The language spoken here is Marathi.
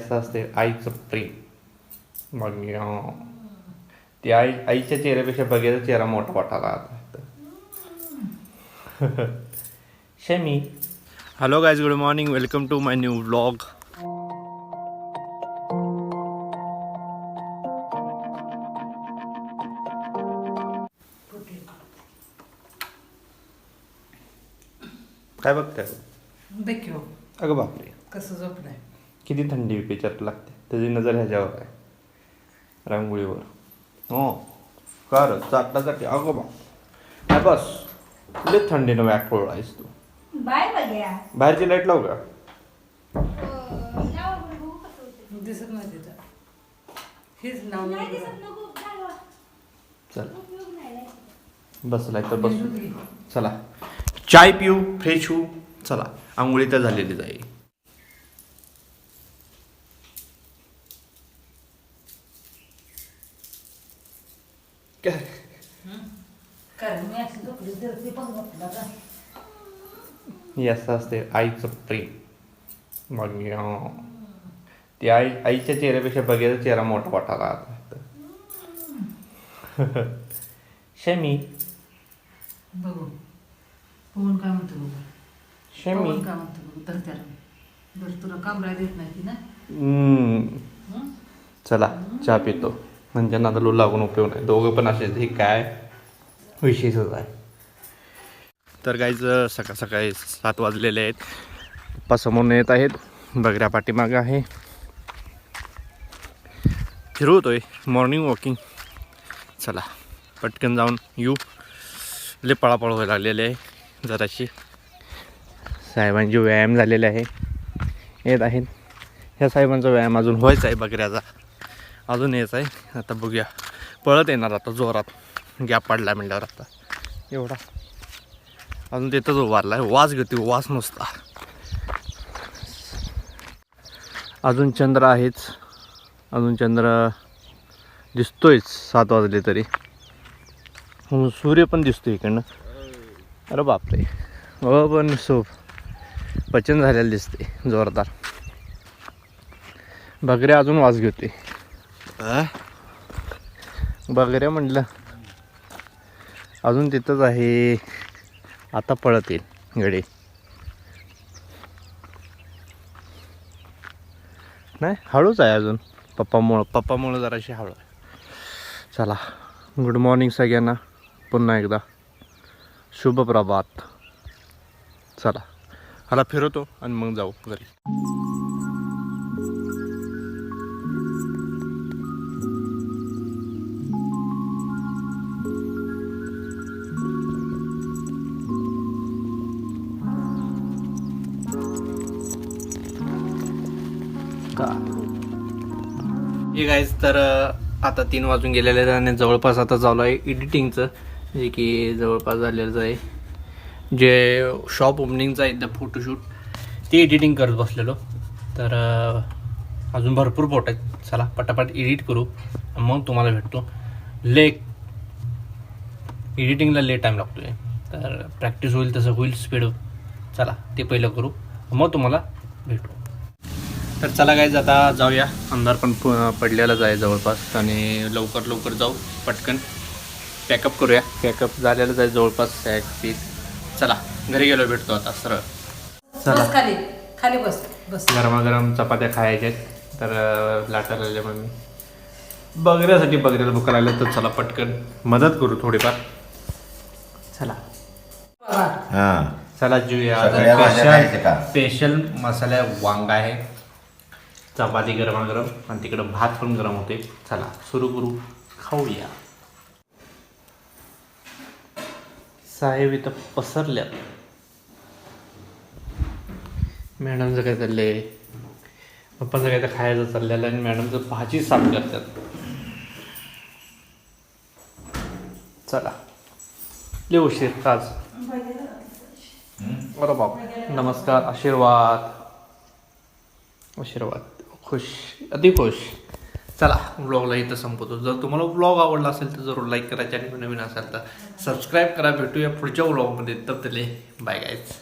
असं असते आईचं प्रेम. मग ती आई आईच्या चेहऱ्यापेक्षा बघायचा चेहरा मोठा वाटायला आता Shami. Hello guys good morning welcome to my new vlog काय बघताय? देखील अगं बापरे. कसं झोपलंय? किती थंडी विचार लागते? त्याची नजर ह्याच्यावर आहे. रांगोळीवर. हो. कर चाटला चाटे अगं बा. नाही बस. लय थंडीनं वॅक आहेस तू. बाय बघ्या बाहेरची लाइट लावू का? दिसत नाही तिथं. हेच नाव. चल. उपयोग नाही लाइट. बसलाय तर बसू. चला. चाय पिऊ फ्रेश होऊ. चला. आंघोळी तर झालेली जाईल काय? कारण मी अशी झोपली तर ते पण झोपला का असं असते आईचं प्रेम. मग ती आई आईच्या चेहऱ्यापेक्षा बघायचा चेहरा मोठा वाटायला आता शमी. बघू. पवन काय म्हणतो बघू? शमी. पवन काय म्हणतो बघू? तर त्याला. बरं तुला कामरा देत नाही ती ना? हम्म. हं? चला चहा पितो. म्हणजे नादालू लागून उपयोग नाही. दोघं पण असेच हे काय विशेषच आहे. तर काहीच सकाळ सकाळी सात वाजलेले आहेत. पप्पा समोर येत आहेत. बगऱ्या पाठीमागं आहे. फिरवतोय. मॉर्निंग वॉकिंग चला पटकन जाऊन येऊ. लय पळापळ व्हायला लागलेले आहे. जराशी. साहेबांचे व्यायाम झालेले आहे. येत आहेत. ह्या साहेबांचा व्यायाम अजून व्हायचा आहे बकऱ्याचा अजून यायचा आहे. आता बघूया. पळत येणार आता जोरात. गॅप पडला म्हणल्यावर आता. एवढा. अजून तिथंच उभारला आहे वास घेतो वास नुसता. अजून चंद्र आहेच अजून चंद्र दिसतोयच सात वाजले तरी. सूर्य पण दिसतो इकडनं. अरे बापरे. हो पण सोप. पचन झालेलं दिसते जोरदार. भगरे अजून वास घेते बगऱ्या म्हटलं. अजून तिथंच आहे. आता पळत येईल गडे नाही हळूच आहे अजून. पप्पामुळं पप्पामुळं जराशी हळू आहे. चला गुड मॉर्निंग सगळ्यांना. पुन्हा एकदा. शुभ प्रभात चला हाला फिरवतो आणि मग जाऊ घरी. का? हे गाईज तर आता तीन वाजून गेलेले आहेत आणि जवळपास आता चालू आहे एडिटिंगचं जे की जवळपास झालेलंच आहे. जे शॉप ओपनिंगचं आहे द फोटोशूट ते एडिटिंग करत बसलेलो. तर अजून भरपूर फोटो आहेत. चला पटापट एडिट करू. मग तुम्हाला भेटतो. ले एडिटिंगला ले टाईम लागतो आहे तर प्रॅक्टिस होईल तसं होईल स्पीड चला ते पहिलं करू. मग तुम्हाला भेटू. तर चला काय आता जाऊया. अंधार पण प- पडलेलाच आहे जवळपास. आणि लवकर लवकर जाऊ. पटकन पॅकअप करूया. पॅकअप झालेलंच आहे जवळपास सॅक पीक चला घरी गेलो भेटतो आता सरळ. चला. बस खाली. खाली बस बस. गरमागरम चपात्या खायच्या आहेत. तर लागल्या मग मी बगऱ्यासाठी बगऱ्याला भुका लागल्या तर चला पटकन. मदत करू थोडीफार. चला. बाबा, हा. चला जेऊया? स्पेशल मसाला वांगा आहे. चपाती गरमागरम आणि तिकडं भात पण गरम होते चला सुरू करू. खाऊया. साहेब इथं पसरल्या मॅडमचं काय चाललंय? पप्पाचं काय तर खायचं चाललेलं आणि मॅडमचं भाजी साफ करतात. चला. लय उशीर आज अरे बाप. नमस्कार आशीर्वाद. आशीर्वाद. खुश अति खुश. चला ब्लॉगला इथं संपवतो. जर तुम्हाला ब्लॉग आवडला असेल तर जरूर लाईक करा. चॅनल नवीन असेल तर सबस्क्राईब करा. भेटूया पुढच्या ब्लॉगमध्ये तर तले बाय गायच